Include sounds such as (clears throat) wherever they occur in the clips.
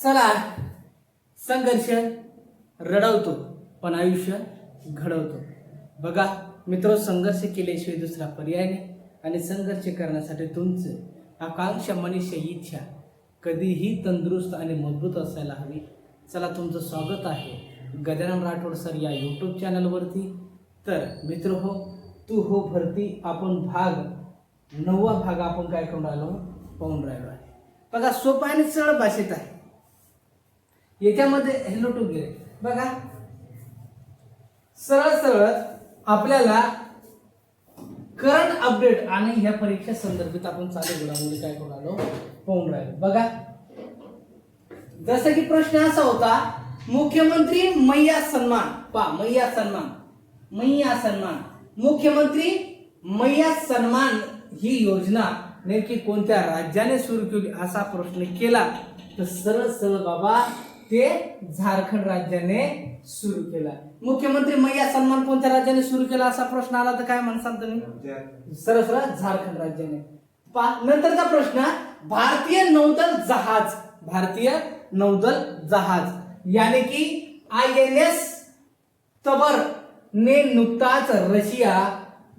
चला संघर्ष रडवतो पण आयुष्य घडवतो. बघा मित्र संघर्ष केल्याशिवाय दुसरा पर्याय नाही. आणि संघर्ष करण्यासाठी तुमचं आकांक्षा मनुष्य इच्छा कधीही तंदुरुस्त आणि मजबूत असायला हवी. चला तुमचं स्वागत आहे गजानन राठोड सर या यूट्यूब चॅनलवरती तर मित्र हो तू हो भरती आपण भाग नववा भाग आपण काय करून राहिलो? पाहून राहिलो आहे. बघा सोपा आणि सरळ भाषेत आहे. याच्यामध्ये हॅलो टू गे बघा. सरळ सरळ आपल्याला करंट अपडेट आणि ह्या परीक्षा संदर्भात आपण चालू घडामोडी काय करून आलो पाहून राहिलो. बघा. जसं की प्रश्न असा होता मुख्यमंत्री मैया सन्मान. पा मैया सन्मान. मैया सन्मान. मुख्यमंत्री मैया सन्मान ही योजना नेमकी कोणत्या राज्याने सुरू केली असा प्रश्न केला? तर सरळ सरळ बाबा ते झारखंड राज्याने सुरू केला. मुख्यमंत्री मैया सन्मान कोणत्या राज्याने सुरू केला असा प्रश्न आला तर काय म्हणसान तुम्ही सरळ सरळ झारखंड राज्याने. नंतरचा प्रश्न भारतीय नौदल जहाज भारतीय नौदल जहाज. याने की आय एन एस तबर ने नुकताच रशिया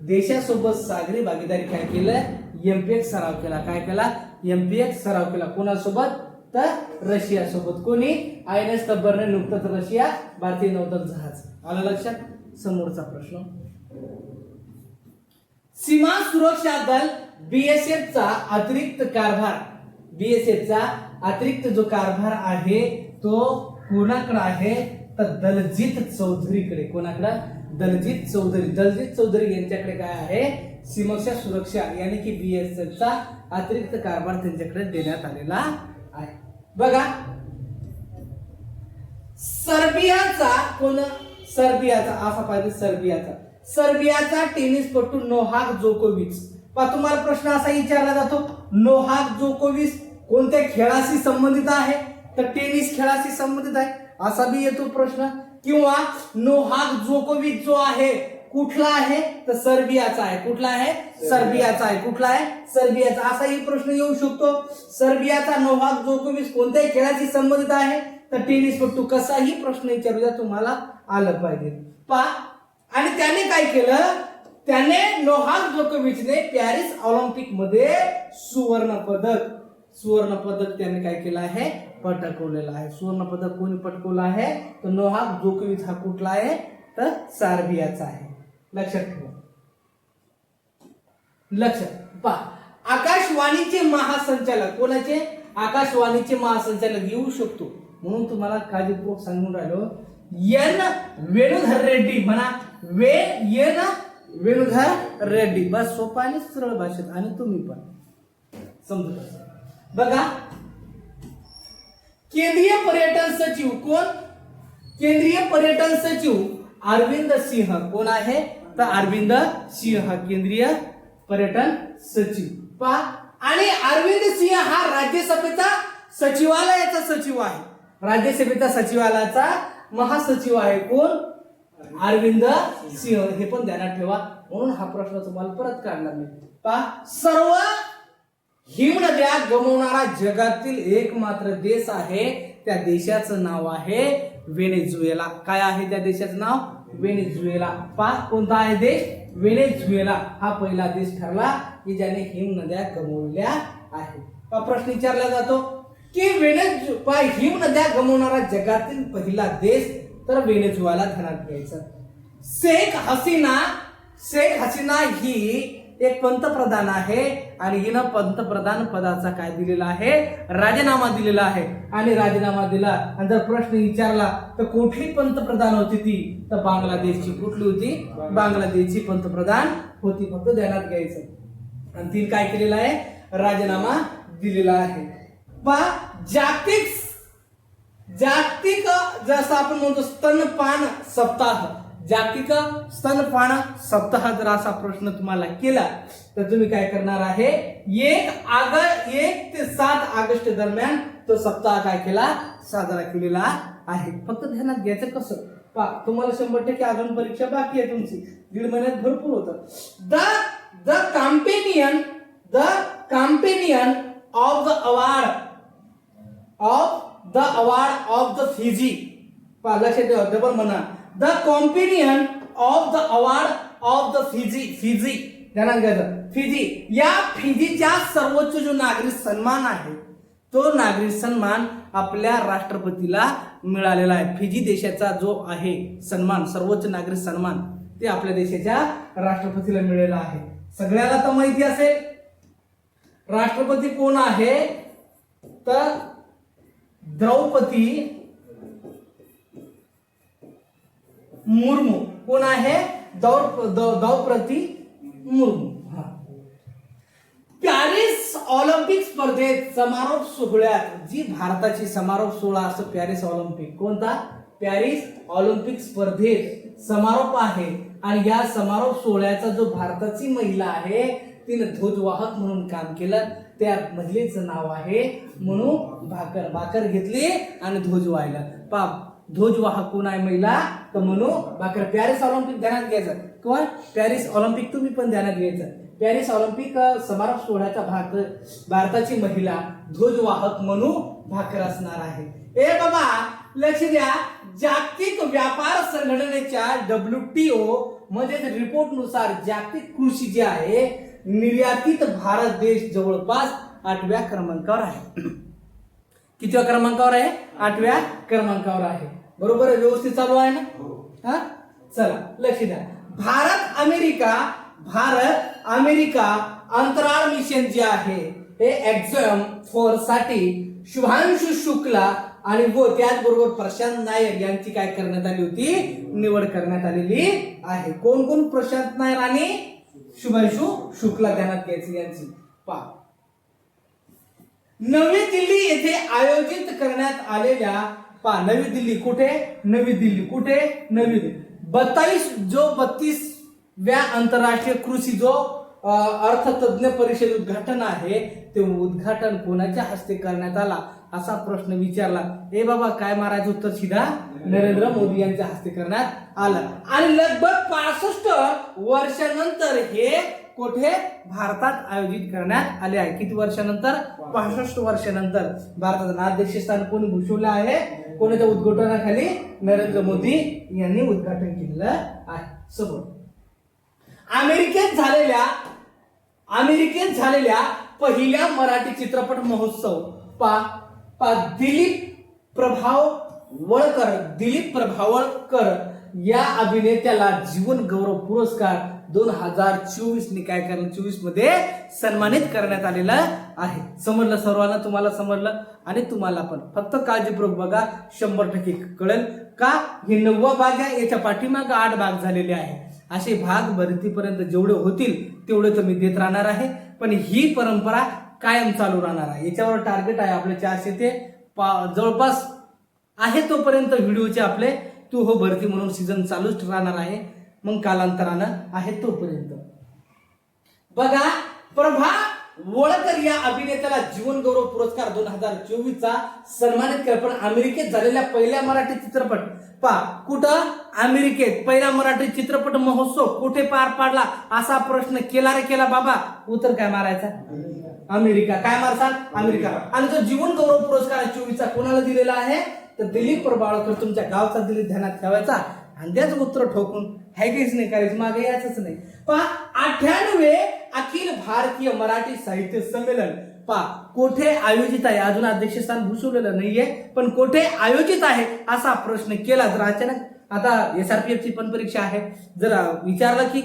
देशासोबत सागरी भागीदारी काय केलं? एमपीएक्स सराव केला. काय केला? एमपीएक्स सराव केला. कोणासोबत? तर रशिया सोबत कोणी? आय एन एस तब्बरने नुकतंच रशिया भारतीय नौदल जहाज. आला लक्षात? समोरचा प्रश्न. सीमा सुरक्षा दल बीएसएफ चा अतिरिक्त कारभार. बीएसएफ चा अतिरिक्त जो कारभार आहे तो कोणाकडे आहे? तर दलजीत चौधरीकडे. कोणाकडे? दलजीत चौधरी. दलजीत चौधरी यांच्याकडे काय आहे? सीमक्षा सुरक्षा यानी की बीएसएफ चा अतिरिक्त कारभार त्यांच्याकडे देण्यात आलेला बघा. सर्बियाचा कोण? सर्बियाचा. असा पाहिजे सर्बियाचा. सर्बियाचा टेनिसपटू नोहाक जोकोविच. पा तुम्हाला प्रश्न असा विचारला जातो नोहाक जोकोविच कोणत्या खेळाशी संबंधित आहे? तर टेनिस खेळाशी संबंधित आहे. असा बी येतो प्रश्न. किंवा नोहाक जोकोविच जो आहे कुठला आहे? तर सर्बियाचा आहे. कुठला आहे? सर्बियाचा आहे. कुठला आहे? सर्बियाचा. असाही प्रश्न येऊ शकतो. सर्बियाचा नोहाक जोकोविच कोणत्याही खेळाशी संबंधित आहे तर टेनिसपटू कसाही प्रश्न विचारू द्या तुम्हाला आलं पाहिजे. पा. आणि त्याने काय केलं? त्याने नोहाक जोकोविचने पॅरिस ऑलिम्पिकमध्ये सुवर्ण पदक सुवर्ण पदक त्याने काय केलं आहे? पटकवलेलं आहे. सुवर्ण पदक कोणी पटकवलं आहे? तर नोहाक जोकोविच हा कुठला आहे? तर सार्बियाचा आहे. लक्षात ठेवा. लक्षात. पहा आकाशवाणीचे महासंचालक कोणाचे? आकाशवाणीचे महासंचालक येऊ शकतो. म्हणून तुम्हाला काळजीपूर्वक सांगून राहिलो एन वेणुधर रेड्डी म्हणा वे एन वेणुधर रेड्डी. बस सोपा आणि सरळ भाषेत आणि तुम्ही पण. समजत बघा केंद्रीय पर्यटन सचिव कोण? केंद्रीय पर्यटन सचिव अरविंद सिंह. कोण आहे? तर अरविंद सिंह हा केंद्रीय पर्यटन सचिव. पहा आणि अरविंद सिंह हा राज्यसभेचा सचिवालयाचा सचिव आहे. राज्यसभेचा सचिवालयाचा महासचिव आहे कोण? अरविंद सिंह. हे पण ध्यानात ठेवा म्हणून हा प्रश्न तुम्हाला परत काढला मी. पहा सर्व हिमनद्या गमवणारा जगातील एकमात्र देश आहे त्या देशाचं नाव आहे वेनेझुएला काय आहे त्या देशाचं नाव? वेनेझुएला. पाच कोणता आहे देश? वेनेझुएला. हा पहिला देश ठरला की ज्याने हिमनद्या गमवल्या आहेत. प्रश्न विचारला जातो? की वेनेझु हिम हिमनद्या गमवणारा जगातील पहिला देश तर वेनेझुएला ध्यानात घ्यायचं. शेख हसीना शेख हसीना ही एक पंतप्रधान आहे आणि हिनं पंतप्रधान पदाचा काय दिलेला आहे? राजीनामा दिलेला आहे. आणि राजीनामा दिला आणि जर प्रश्न विचारला तर कुठली पंतप्रधान होती ती? तर बांगलादेशची. कुठली होती? बांगलादेशची पंतप्रधान होती. फक्त ध्यानात घ्यायचं. आणि तिने काय केलेलं आहे? राजीनामा दिलेला आहे. पा जागतिक जागतिक जसं आपण म्हणतो स्तनपान सप्ताह. जागतिक स्तनपान सप्ताह जर असा प्रश्न तुम्हाला केला तर तुम्ही काय करणार आहे? एक आग एक ते सात ऑगस्ट दरम्यान तो सप्ताह काय केला? साजरा केलेला आहे. फक्त ध्यानात घ्यायचं कसं? पा तुम्हाला शंभर टक्के अजून परीक्षा बाकी आहे तुमची. दीड महिन्यात भरपूर होतं. The the companion the companion of the award of the award of the Fiji पा लक्षात ठेवा डबल म्हणा. The companion of the award of the Fiji Fiji त्यानंतर फिजी या फिजीच्या सर्वोच्च जो नागरिक सन्मान आहे तो नागरिक सन्मान आपल्या राष्ट्रपतीला मिळालेला आहे. फिजी देशाचा जो आहे सन्मान सर्वोच्च नागरिक सन्मान ते आपल्या देशाच्या राष्ट्रपतीला मिळालेला आहे. सगळ्याला तर माहिती असेल. राष्ट्रपती कोण आहे? तर द्रौपदी मुर्मू. कोण आहे? दौर दौ- द्रौपदी मुर्मू. हा. पॅरिस ऑलिम्पिक स्पर्धेत समारोप सोहळ्यात जी भारताची समारोप सोहळा असतो पॅरिस ऑलिम्पिक. कोणता? पॅरिस ऑलिम्पिक स्पर्धेत समारोप आहे. आणि या समारोप सोहळ्याचा जो भारताची महिला आहे तिने ध्वजवाहक म्हणून काम केलं. त्या महिलेचं नाव आहे म्हणून भाकर. भाकर घेतली आणि ध्वज वाहिला. पाप ध्वजवाहक कोण आहे महिला तर म्हणू भाकर पॅरिस ऑलिम्पिक ध्यानात घ्यायचं. किंवा पॅरिस ऑलिम्पिक तुम्ही पण ध्यानात घ्यायचं. पॅरिस ऑलिम्पिक समारोप सोहळ्याचा भाग भारताची महिला ध्वजवाहक म्हणू भाकर असणार आहे. ए बाबा लक्ष द्या. जागतिक व्यापार संघटनेच्या डब्ल्यू टी ओ म्हणजेच रिपोर्टनुसार जागतिक कृषी जे आहे निर्यातीत भारत देश जवळपास आठव्या क्रमांकावर आहे. (clears throat) कितव्या क्रमांकावर आहे? आठव्या क्रमांकावर आहे. बरोबर आहे? व्यवस्थित चालू आहे ना? हा. चला लक्ष द्या. भारत अमेरिका भारत अमेरिका अंतराळ मिशन जे आहे हे एक्झाम फोरसाठी शुभांशु शुक्ला आणि व त्याचबरोबर प्रशांत नायर यांची काय करण्यात आली होती? निवड करण्यात आलेली आहे. कोण कोण? प्रशांत नायर आणि शुभांशु शुक्ला ध्यानात घ्यायची यांची. पहा. नवी दिल्ली येथे आयोजित करण्यात आलेल्या पा नवी दिल्ली कुठे? नवी दिल्ली कुठे? नवी दिल्ली. बत्तावीस जो बत्तीस व्या आंतरराष्ट्रीय कृषी जो अर्थतज्ञ परिषद उद्घाटन आहे ते उद्घाटन कोणाच्या हस्ते करण्यात आला? असा प्रश्न विचारला. ए बाबा काय मारायचं उत्तर सीधा? नरेंद्र मोदी यांच्या हस्ते करण्यात आलं. आणि लगभग पासष्ट वर्षानंतर हे कुठे? भारतात आयोजित करण्यात आले आहे. किती वर्षानंतर? पासष्ट. वर्षानंतर. भारताचं अध्यक्षस्थान कोणी भूषवलं आहे? कोणाच्या उद्घाटनाखाली नरेंद्र मोदी यांनी उद्घाटन केलेलं आहे. समोर. अमेरिकेत झालेल्या अमेरिकेत झालेल्या पहिल्या मराठी चित्रपट महोत्सव पा पा दिलीप प्रभाव वळकर दिलीप प्रभावळकर या अभिनेत्याला जीवन गौरव पुरस्कार दोन हजार चोवीस ने काय चोवीसमध्ये सन्मानित करण्यात आलेला आहे. समजलं सर्वांना? तुम्हाला समजलं? आणि तुम्हाला पण. फक्त काळजीपूर्वक बघा शंभर टक्के कळेल का? हे नववा भाग आहे याच्या पाठीमाग आठ भाग झालेले आहे. असे भाग भरतीपर्यंत जेवढे होतील तेवढे तर मी देत राहणार आहे. पण ही परंपरा कायम चालू राहणार आहे. याच्यावर टार्गेट आहे आपले चारशे ते पा- जवळपास आहे तोपर्यंत व्हिडिओचे आपले तू हो भरती म्हणून सीझन चालूच राहणार आहे. मग कालांतरानं आहे तोपर्यंत. बघा प्रभा वळकर या अभिनेत्याला जीवन गौरव पुरस्कार दोन हजार चोवीस चा सन्मानित केला. पण अमेरिकेत झालेल्या पहिल्या मराठी चित्रपट पा कुठं? अमेरिकेत. पहिला मराठी चित्रपट महोत्सव कुठे पार पाडला? असा प्रश्न केला रे केला बाबा. उत्तर काय मारायचा? अमेरिका. काय मारसाल अमेरिका. आणि तो जीवन गौरव पुरस्कार चोवीसचा कोणाला दिलेला आहे? तर दिलीप प्रभाळकर तुमच्या गावचा दिलीप ध्यानात ठेवायचा. आणि त्याच उत्तर ठोकून हायकेच नाही करायचं मागे याच नाही. पहा अठ्ठ्याण्णवे अखिल भारतीय मराठी साहित्य संमेलन. पहा कोठे आयोजित आहे? अजून अध्यक्षस्थान भूषवलेलं नाहीये पण कोठे आयोजित आहे असा प्रश्न केला जर अचानक आता एस आर पी एफ ची पण परीक्षा आहे. जर विचारलं की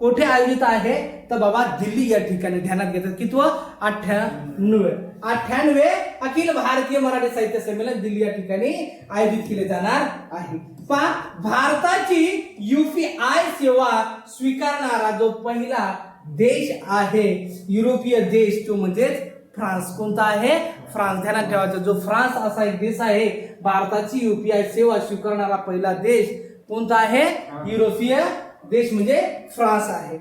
कोठे आयोजित आहे? तर बाबा दिल्ली या ठिकाणी ध्यानात घेतात कितवं अठ्ठ्याण्णवे. अठ्ठ्याण्णवे अखिल भारतीय मराठी साहित्य संमेलन दिल्ली या ठिकाणी आयोजित केले जाणार आहे. पा भारताची युपीआय सेवा स्वीकारणारा जो पहिला देश आहे युरोपीय देश तो म्हणजेच फ्रान्स. कोणता आहे? फ्रान्स. ध्यानात ठेवायचा जो फ्रान्स असा एक देश आहे भारताची युपीआय सेवा स्वीकारणारा पहिला देश कोणता आहे? युरोपीय देश म्हणजे फ्रान्स आहे.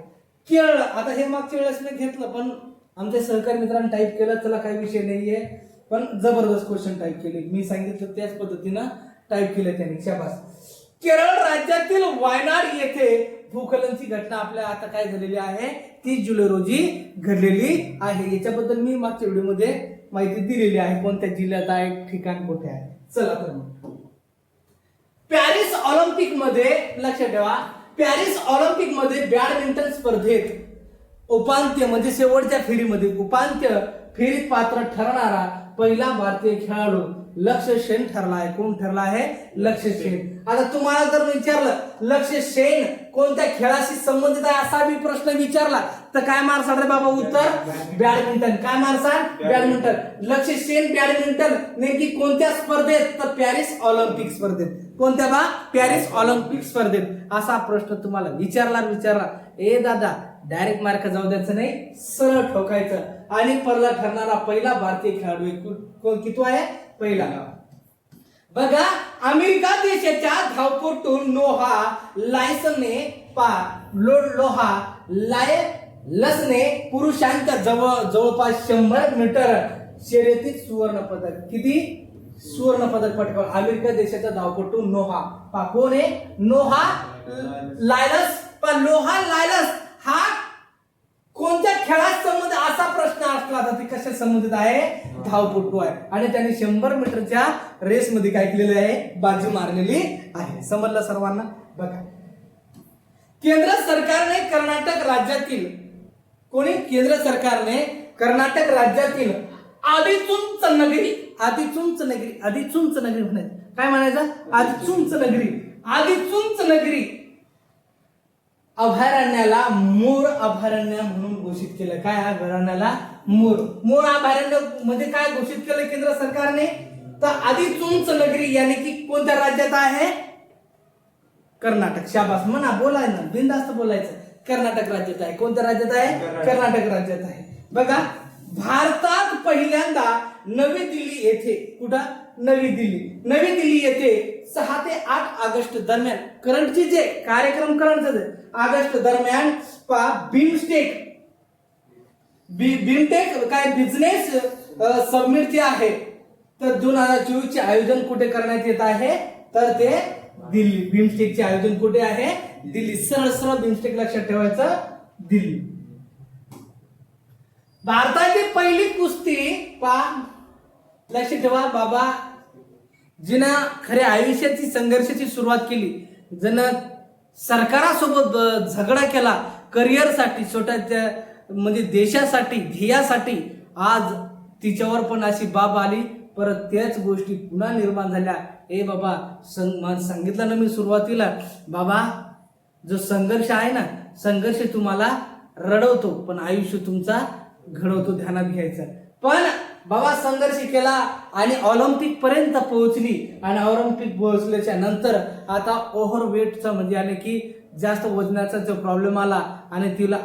केरळ आता हे मागच्या वेळेस मी घेतलं पण आमच्या सहकारी मित्रांनी टाईप केलं त्याला काही विषय नाहीये. पण जबरदस्त क्वेश्चन टाईप केले. मी सांगितलं त्याच पद्धतीनं टाईप केलं त्यांनी. शाबास. केरळ राज्यातील वायनाड येथे भूकलनची घटना आपल्या आता काय झालेली आहे? तीस जुलै रोजी घडलेली आहे. याच्याबद्दल मी मागच्या व्हिडिओमध्ये माहिती दिलेली आहे. कोणत्या जिल्ह्यात आहे ठिकाण कुठे आहे? चला तर मग. पॅरिस ऑलिम्पिकमध्ये लक्षात ठेवा पॅरिस ऑलिम्पिकमध्ये बॅडमिंटन स्पर्धेत उपांत्य म्हणजे शेवटच्या फेरीमध्ये उपांत्य फेरीत पात्र ठरणारा पहिला भारतीय खेळाडू लक्ष्य सेन ठरला आहे. कोण ठरला आहे? लक्ष्य सेन. आता तुम्हाला जर विचारलं लक्ष्य सेन कोणत्या खेळाशी संबंधित आहे असा मी प्रश्न विचारला तर काय मारसाल रे बाबा उत्तर? बॅडमिंटन. काय मारसाल? बॅडमिंटन. लक्ष्य सेन बॅडमिंटन नेमकी कोणत्या स्पर्धेत? तर पॅरिस ऑलिम्पिक स्पर्धेत. कोणत्या बा? पॅरिस ऑलिम्पिक स्पर्धेत. असा प्रश्न तुम्हाला विचारला विचारला. ए दादा डायरेक्ट मार्क जाऊ द्यायचं नाही सरळ ठोकायचं. आणि परला ठरणारा पहिला भारतीय खेळाडू कोण? किती आहे? पहिला. बघा अमेरिका देशाच्या धावपटू नोहा लायसने पा लो लोहा लाय लसने पुरुषांच्या जवळ जवळपास शंभर मीटर शर्यतीत सुवर्ण पदक किती? सुवर्ण पदक पटकावलं अमेरिका देशाचा धावपटू नोहा पा कोण आहे नोहा लायलस पण लोहा लायलस हा कोणत्या खेळात संबंध असा प्रश्न असला तर कशा संबंधित आहे? धावपटू आहे. आणि त्याने शंभर मीटरच्या रेस मध्ये काय केलेलं आहे? बाजी मारलेली आहे. समजलं सर्वांना? बघा. केंद्र सरकारने कर्नाटक राज्यातील कोणी? केंद्र सरकारने कर्नाटक राज्यातील आदिचुंच नगरी. आदिचुंच नगरी आदिचुंच नगरी म्हणायचं. काय म्हणायचं? आदिचुंच नगरी. आदिचुंच नगरी. अभयारण्याला मोर अभयारण्य म्हणून घोषित केलं. काय अभयारण्याला? मोर. मोर अभयारण्यमध्ये काय घोषित केलं केंद्र सरकारने? तर आदिचुंच नगरी यानी की कोणत्या राज्यात आहे? कर्नाटक. शाबास. म्हणा बोलाय ना. बिंदास्त बोलायचं. कर्नाटक राज्यात आहे. कोणत्या राज्यात आहे? कर्नाटक. राज्यात आहे. बघा भारतात पहिल्यांदा नवी दिल्ली येथे कुठं? नवी दिल्ली. नवी दिल्ली येथे सहा ते आठ ऑगस्ट दरम्यान करंटचे जे कार्यक्रम करंट ऑगस्ट दरम्यान पा बिमस्टेक बी बिमटेक काय बिझनेस सबमिट जे आहे. तर दोन हजार चोवीस चे आयोजन कुठे करण्यात येत आहे? तर ते दिल्ली. बिमस्टेकचे आयोजन कुठे आहे? दिल्ली. सरळ सरळ बिमस्टेक लक्षात ठेवायचं दिल्ली. भारताची पहिली कुस्ती पा लक्ष ठेवा बाबा. जिनं खऱ्या आयुष्याची संघर्षाची सुरुवात केली. जन सरकारासोबत झगडा केला करिअरसाठी स्वतःच्या म्हणजे देशासाठी ध्येयासाठी आज तिच्यावर पण अशी बाब आली. परत त्याच गोष्टी पुन्हा निर्माण झाल्या. ए बाबा संग सांगितलं ना मी सुरुवातीला. बाबा जो संघर्ष आहे ना संघर्ष तुम्हाला रडवतो पण आयुष्य तुमचा घडवतो ध्यानात घ्यायचं. पण बाबा संघर्ष केला आणि ऑलिम्पिक पर्यंत पोहोचली आणि ऑलिम्पिक पोहोचल्याच्या नंतर आता ओव्हर वेटचा म्हणजे आणि की जास्त वजनाचा जो प्रॉब्लेम आला आणि तिला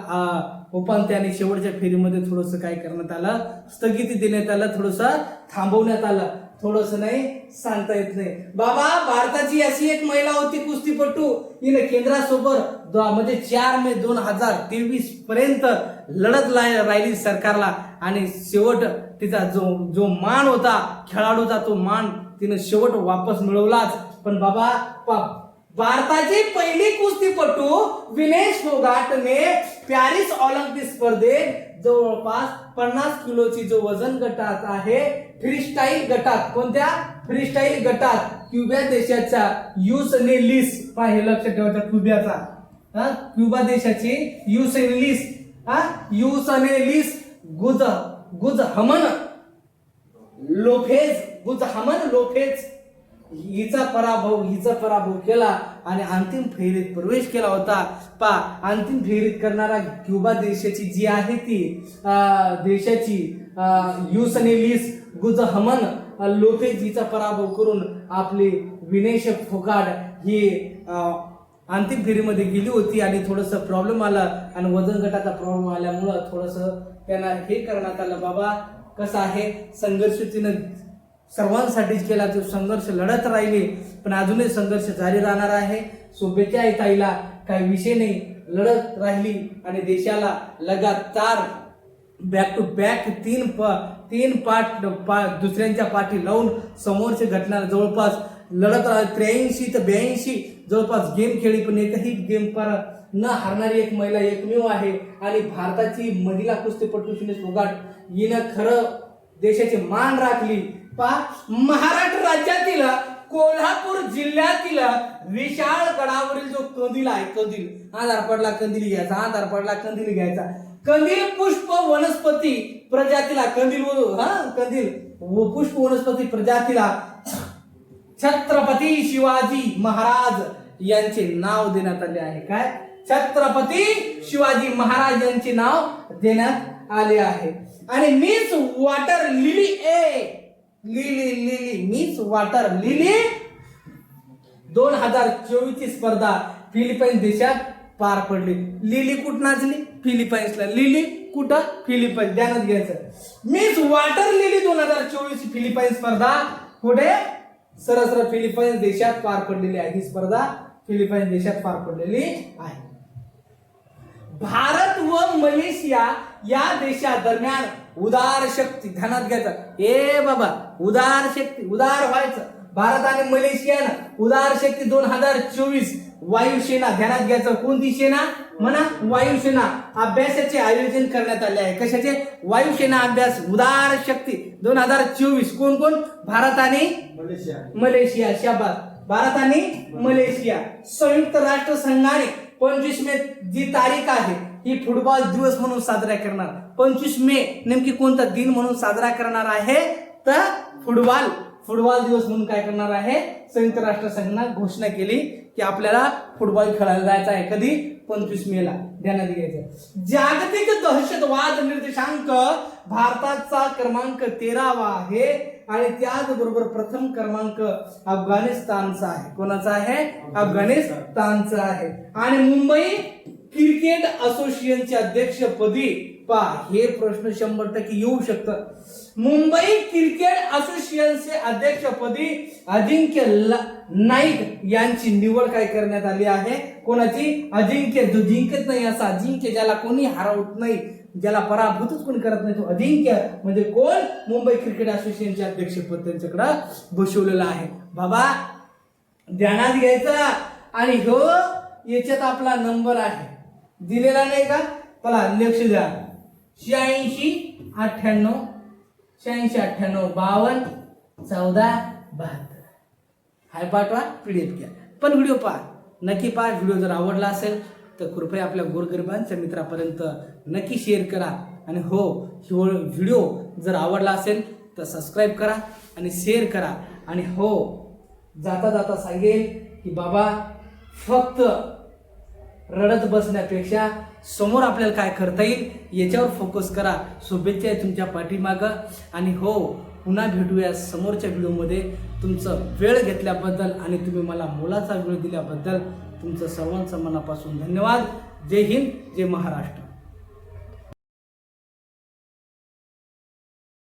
उपांत्य आणि शेवटच्या फेरीमध्ये थोडंसं काय करण्यात आलं? स्थगिती देण्यात आलं थोडंसं थांबवण्यात आलं. थोडंसं नाही सांगता येत नाही. बाबा भारताची अशी एक महिला होती कुस्तीपटू. हिने केंद्रासोबत म्हणजे चार मे दोन हजार तेवीस पर्यंत लढत राहिली सरकारला. आणि शेवट तिचा जो जो मान होता खेळाडूचा तो मान तिने शेवट वापस मिळवलाच. पण बाबा पा- भारताची पहिली कुस्तीपटू विनेश फोगाटने पॅरिस ऑलिम्पिक स्पर्धेत जवळपास पन्नास किलोची जो वजन गटात आहे फ्रीस्टाईल गटात. कोणत्या? फ्रीस्टाईल गटात क्युबा देशाच्या युसनेलिस पहा हे लक्षात ठेवायचं क्युब्याचा. हा? क्युबा देशाची युसेनेलिस हा? युसनेलिस गुज गुज हमन लोफेज गुज हमन लोफेज. हिचा पराभव हिचा पराभव केला आणि अंतिम फेरीत प्रवेश केला होता. पा अंतिम फेरीत करणारा क्युबा देशाची जी आहे ती देशाची युसनेलिस गुज हमन लोपेज पराभव करून आपली विनेश फुगाड ही अंतिम फेरीमध्ये गेली होती आणि थोडस प्रॉब्लेम आला आणि वजन गटाचा प्रॉब्लेम आल्यामुळं थोडस त्यांना हे करण्यात आलं. बाबा कसं आहे? संघर्ष तिनं सर्वांसाठीच केला. तो संघर्ष लढत राहिले पण अजूनही संघर्ष जारी राहणार आहे. शुभेच्छा आहे ताईला. काही विषय नाही. लढत राहिली आणि देशाला लगातार बॅक टू बॅक तीन प तीन पाठ पा दुसऱ्यांच्या पाठी लावून समोरची घटना जवळपास लढत त्र्याऐंशी तर ब्याऐंशी जवळपास गेम खेळली पण एकही गेम पर न हारणारी एक महिला एकमेव आहे. आणि भारताची महिला कुस्तीपटू सुनील फोगाट हिनं खरं देशाची मान राखली. पहा महाराष्ट्र राज्यातील कोल्हापूर जिल्ह्यातील विशाळ गडावरील जो कंदील आहे कंदील. आधार पडला कंदील घ्यायचा आधार पडला कंदील घ्यायचा. कंदील पुष्प वनस्पती प्रजातीला कंदील हा कंदील. व पुष्प वनस्पती प्रजातीला छत्रपती शिवाजी महाराज यांचे नाव देण्यात आले आहे. काय? छत्रपती शिवाजी महाराज यांचे नाव देण्यात आले आहे. आणि miss water lily A. Lily lily miss water lily. दोन हजार चोवीस ची स्पर्धा फिलिपाईन देशात पार पडली. लिली कुठं नाचली? फिलिपाईन्सला. लिली कुठं? फिलिपाईन्स. ध्यानात घ्यायचं. मीच वॉटर लिली दोन हजार चोवीस फिलिपाईन्स स्पर्धा. कुठे सरसर फिलिपाईन्स देशात पार पडलेली आहे. ही स्पर्धा फिलिपाईन्स देशात पार पडलेली आहे. भारत व मलेशिया या देशादरम्यान उदार शक्ती. ध्यानात घ्यायचं. ए बाबा उदार शक्ती उदार व्हायचं. भारत आणि मलेशियानं उदार शक्ती दोन हजार चोवीस वायुसेना ध्यानात घ्यायचं. कोणती सेना? म्हणा वायुसेना अभ्यासाचे आयोजन करण्यात आले आहे. कशाचे? वायुसेना अभ्यास उदार शक्ती दोन हजार चोवीस. कोण कोण? भारत आणि मलेशिया. मलेशिया. शाबाद भारत आणि मलेशिया. संयुक्त राष्ट्र संघाने पंचवीस मे जी तारीख आहे ही फुटबॉल दिवस म्हणून साजरा करणार. पंचवीस मे नेमकी कोणता दिन म्हणून साजरा करणार आहे? तर फुटबॉल. फुटबॉल दिवस म्हणून काय करणार आहे? संयुक्त राष्ट्र संघाने घोषणा केली की आपल्याला फुटबॉल खेळायला जायचं आहे. कधी? पंचवीस मे ला. ध्यानात घ्यायचं जागतिक दहशतवाद निर्देशांक भारताचा क्रमांक तेरावा आहे आणि त्याचबरोबर प्रथम क्रमांक अफगाणिस्तानचा आहे. कोणाचा आहे? अफगाणिस्तानचा आहे. आणि मुंबई क्रिकेट असोसिएशनच्या अध्यक्षपदी पा हे प्रश्न शंभर टक्के येऊ शकतं. मुंबई क्रिकेट असोसिएशनचे अध्यक्षपदी अजिंक्य ल- नाईक यांची निवड काय करण्यात आली आहे? कोणाची? अजिंक्य जो जिंकत नाही असा अजिंक्य ज्याला कोणी हरवत नाही ज्याला पराभूतच कोणी करत नाही तो अजिंक्य म्हणजे कोण? मुंबई क्रिकेट असोसिएशनचे अध्यक्षपद त्यांच्याकडं बसवलेलं आहे. बाबा ध्यानात घ्यायचा. आणि हो याच्यात आपला नंबर आहे. दिलेला नाही का? चला लक्ष द्या. शहाऐंशी अठ्ठ्याण्णव शहाऐंशी अठ्ठ्याण्णव बावन्न चौदा बहात्तर. हाय पाठवा पीडीएफ घ्या. पण व्हिडिओ पहा. नक्की पहा. व्हिडिओ जर आवडला असेल तर कृपया आपल्या गोरगरिबांच्या मित्रापर्यंत नक्की शेअर करा. आणि हो व्हिडिओ जर आवडला असेल तर सबस्क्राईब करा आणि शेअर करा. आणि हो जाता जाता सांगेल की बाबा फक्त रडत बसण्यापेक्षा समोर आपल्याला काय करता येईल याच्यावर फोकस करा. शुभेच्छा आहे तुमच्या पाठीमागं. आणि हो पुन्हा भेटूया समोरच्या व्हिडिओमध्ये. तुमचं वेळ घेतल्याबद्दल आणि तुम्ही मला मोलाचा वेळ दिल्याबद्दल तुमचं सर्वांचं मनापासून धन्यवाद. जय हिंद जय महाराष्ट्र.